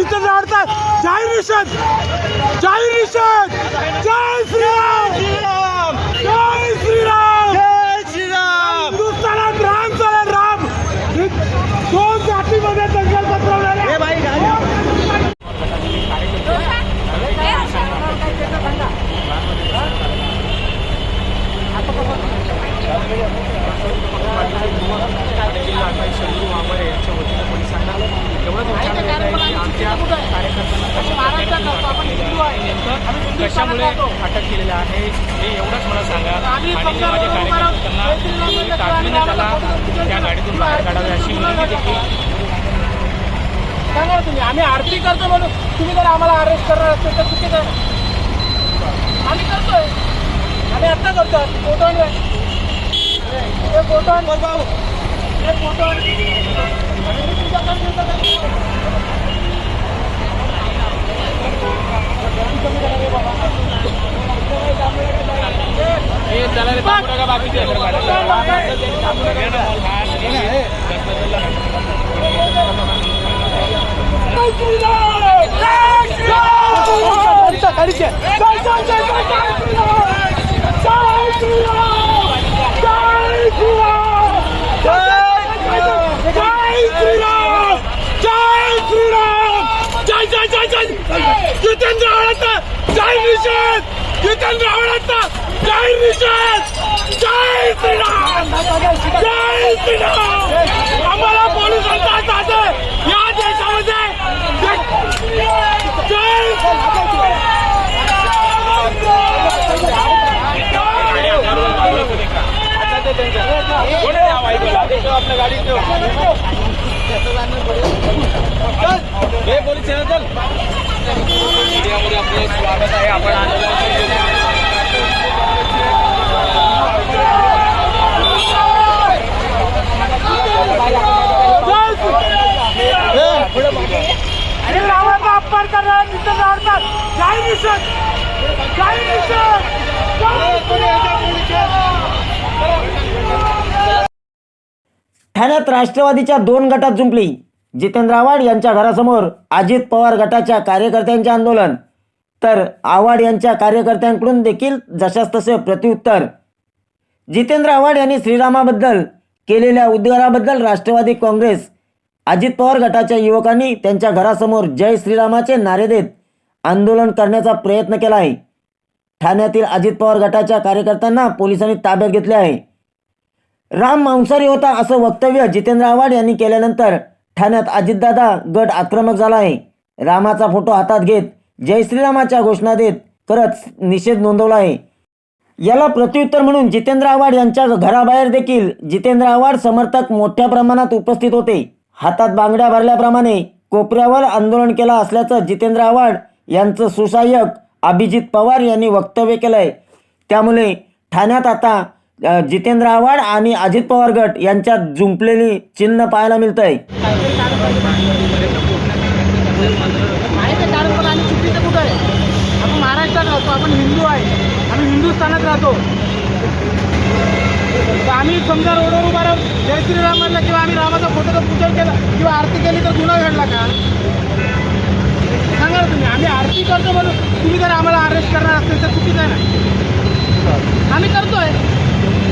जितेंद्र आव्हाडचा जाहीर निषेध जाहीर निषेध जय श्रीराम जय श्रीराम जय श्रीराम हिंदुस्थानात राम चालेल राम दोन जातीमध्ये दंगल पत्रवणारे कशामुळे केलेलं आहे. हे एवढंच मला सांगा. आणि मी माझ्या कार्यकर्त्यांना तातडीने त्याला त्या गाडीतून बाहेर काढावे अशी विनंती देखील. सांगा तुम्ही. आम्ही आरती करतो म्हणून. तुम्ही जर आम्हाला अरेस्ट करणार असेल तर चुकीचं आहे. आम्ही करतोय. आम्ही आत्ता करतो. फोटो. हे फोटो आण. हे फोटो आण. आणि मी तुमच्याकडे देतो का? हे त्याला रे बाबू नका बाबी दे. जय श्रीराम! जय श्रीराम! जय जय जय जय जय श्रीराम! जय श्रीराम! जय श्रीराम! जय श्रीराम! आम्हाला पोलिसांचा साथ या देशामध्ये जय मीडियामध्ये आपलं स्वागत आहे आपण आलेलो आहोत. आणि रावाचा अपमान करणारा जितेंद्र आव्हाडचा निषेध जय निषेध ठाण्यात राष्ट्रवादीच्या दोन गटात जुंपली. जितेंद्र आव्हाड यांच्या घरासमोर अजित पवार गटाच्या कार्यकर्त्यांचे आंदोलन. तर आव्हाड यांच्या कार्यकर्त्यांकडून देखील जशास तसे प्रत्युत्तर. जितेंद्र आव्हाड यांनी श्रीरामाबद्दल केलेल्या उद्गाराबद्दल राष्ट्रवादी काँग्रेस अजित पवार गटाच्या युवकांनी त्यांच्या घरासमोर जय श्रीरामाचे नारे देत आंदोलन करण्याचा प्रयत्न केला आहे. ठाण्यातील अजित पवार गटाच्या कार्यकर्त्यांना पोलिसांनी ताब्यात घेतले आहे. राम मांसाहारी होता असं वक्तव्य जितेंद्र आव्हाड यांनी केल्यानंतर ठाण्यात अजितदादा गट आक्रमक झाला आहे. रामाचा फोटो हातात घेत जय श्रीरामाच्या घोषणा देत करत निषेध नोंदवला आहे. याला प्रत्युत्तर म्हणून जितेंद्र आव्हाड यांच्या घराबाहेर देखील जितेंद्र आव्हाड समर्थक मोठ्या प्रमाणात उपस्थित होते. हातात बांगड्या भरल्याप्रमाणे कोपऱ्यावर आंदोलन केलं असल्याचं जितेंद्र आव्हाड यांचं सुसहाय्यक अभिजित पवार यांनी वक्तव्य केलंय. त्यामुळे ठाण्यात आता जितेंद्र आव्हाड आणि अजित पवार गट यांच्यात जुंपलेली चिन्ह पाहायला मिळतंय. आहे आपण महाराष्ट्रात राहतो आपण हिंदू आहे आम्ही हिंदुस्थानात राहतो तर आम्ही समजा रोडवर उभा राहून जय श्रीराम म्हणलं किंवा आम्ही रामाचा फोटोचं पूजन केलं किंवा आरती केली तर गुन्हा घडला का? सांगा ना तुम्ही. आम्ही आरती करतो म्हणून. तुम्ही जर आम्हाला अरेस्ट करणार असेल तर चुकीचं आहे ना. आम्ही करतोय.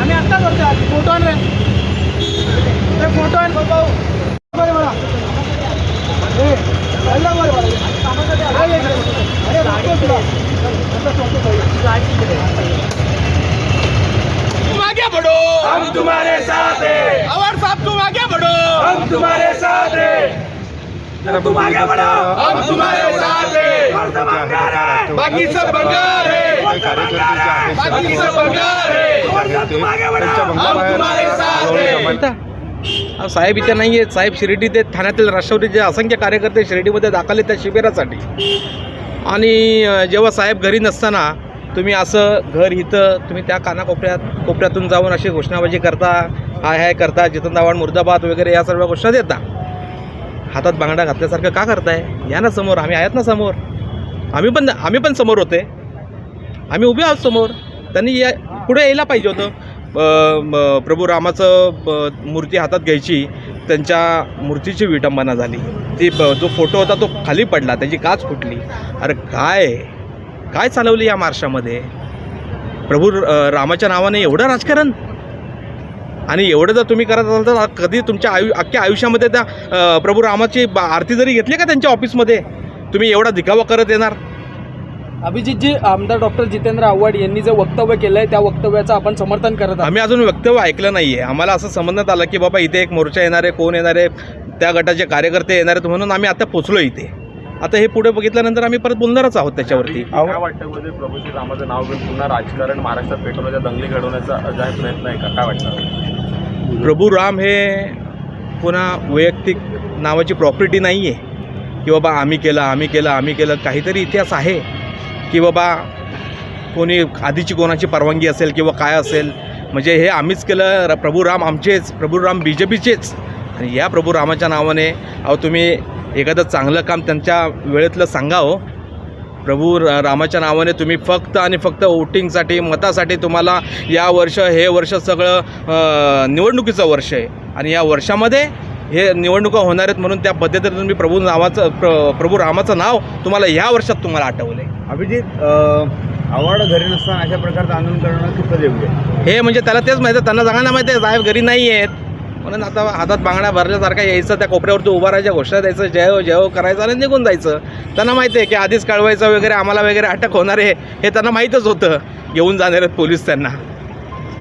आम्ही आत्ता करतोय आज फोटो आण. रे. ते फोटो आण बरं बरं. आगे बढ़ो हम तुम्हारे साथ हैं। अवर साहब तुम आगे बढ़ो हम तुम्हारे साथ हैं। बाकी सब बंगाल है बाकी सब बंगाल है हैं साहेब इथे नाही आहेत साहेब शिर्डीत आहेत. ठाण्यातील राष्ट्रवादीचे असंख्य कार्यकर्ते शिर्डीमध्ये दाखल आहेत त्या शिबिरासाठी. आणि जेव्हा साहेब घरी नसताना तुम्ही असं घर इथं तुम्ही त्या कानाकोपऱ्यात कोपऱ्यातून जाऊन अशी घोषणाबाजी करता हाय हाय करता जितन आव्हाड मुर्दाबाद वगैरे या सर्व घोषणा देता. हातात बांगडा घातल्यासारखं का करताय? या ना समोर आम्ही आहेत ना समोर. आम्ही पण आम्ही पण समोर होते. आम्ही उभे आहोत समोर. त्यांनी या पुढे यायला पाहिजे होतं. प्रभू रामाचं ब, मूर्ती हातात घ्यायची त्यांच्या मूर्तीची विटंबना झाली. ती जो फोटो होता तो खाली पडला त्याची काच फुटली. अरे काय? काय चालवली या महाराष्ट्रामध्ये प्रभू रामाच्या नावाने एवढं राजकारण? आणि एवढं जर तुम्ही करत असाल तर कधी तुमच्या आयु अख्ख्या आयुष्यामध्ये त्या प्रभू रामाची बा- आरती जरी घेतली का त्यांच्या ऑफिसमध्ये तुम्ही एवढा दिखावा करत येणार? अभिजितजी आमदार डॉक्टर जितेंद्र आव्हाड यांनी जे वक्तव्य केलं आहे त्या वक्तव्याचं आपण समर्थन करत आहात. आम्ही अजून वक्तव्य ऐकलं नाही आहे आम्हाला असं समजण्यात आलं की बाबा इथे एक मोर्चा येणार आहे कोण येणार आहे त्या गटाचे कार्यकर्ते येणार आहेत म्हणून आम्ही आता पोचलो इथे. आता हे पुढे बघितल्यानंतर आम्ही परत बोलणारच आहोत त्याच्यावरती. काय वाटतं श्री रामाचं नाव घेऊन पुन्हा राजकारण महाराष्ट्रात पेटवण्याचा दंगली घडवण्याचा प्रयत्न आहे का? काय वाटतं? प्रभू राम हे पुन्हा वैयक्तिक नावाची प्रॉपर्टी नाही आहे की बाबा आम्ही केलं आम्ही केलं आम्ही केलं काहीतरी इतिहास आहे. की बाबा कोणी आधीची कोणाची परवानगी असेल किंवा काय असेल. म्हणजे हे आम्हीच केलं र- प्रभू राम आमचेच प्रभू राम बी जे पीचेच आणि या प्रभू रामाच्या नावाने अहो तुम्ही एखादं चांगलं काम त्यांच्या वेळेतलं सांगा हो प्रभू र- रामाच्या नावाने तुम्ही फक्त आणि फक्त वोटिंगसाठी मतासाठी तुम्हाला या वर्ष हे वर्ष सगळं निवडणुकीचं वर्ष आहे. आणि या वर्षामध्ये हे निवडणुका होणार आहेत म्हणून त्या पद्धतीने तुम्ही प्रभू नावाचं प्र प्रभू रामाचं नाव तुम्हाला ह्या वर्षात तुम्हाला आठवलं आहे अभिजित आव्हाड घरी नसताना अशा प्रकारचं आंदोलन करणं कितपत योग्य? हे म्हणजे त्याला तेच माहिती आहे त्यांना सगळ्यांना माहिती आहे साहेब घरी नाही आहेत म्हणून आता हातात बांगड्या भरल्यासारखा यायचं त्या कोपऱ्यावरती उभा राहायच्या घोषणा द्यायचं जय हो जय हो करायचं आणि निघून जायचं. त्यांना माहिती आहे की आधीच कळवायचं वगैरे आम्हाला वगैरे अटक होणार आहे हे त्यांना माहीतच होतं. येऊन जाणार आहेत पोलीस त्यांना.